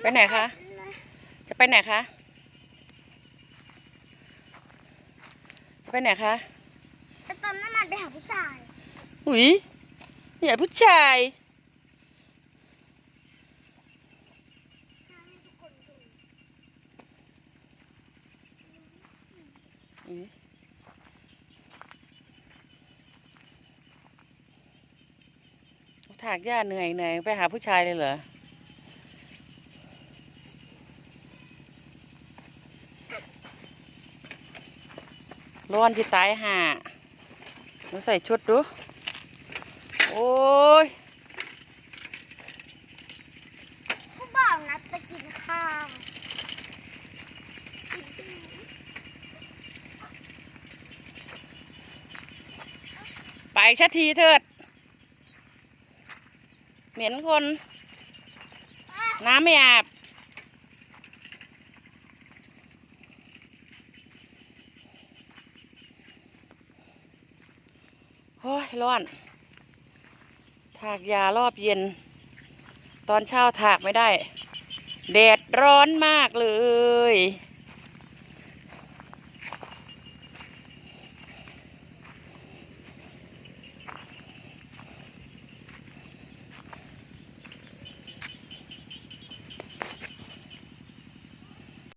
ไปไหนคะ จะไปไหนคะ จะไปไหนคะไปเติมน้ำมันไปหาผู้ชายหุยอย่าผู้ชายอุ๊ยถากหญ้าเหนื่อยเหนื่อยไปหาผู้ชายเลยเหรอ ร้อนที่ตายห่ามาใส่ชุดดู โอ้ยผู้บ่าวนัดไปกินข้าวไปชัดทีเถิด เหม็นคน น้ำไม่อาบ โอ้ยร้อน ถากยารอบเย็น ตอนเช้าถากไม่ได้ แดดร้อนมากเลย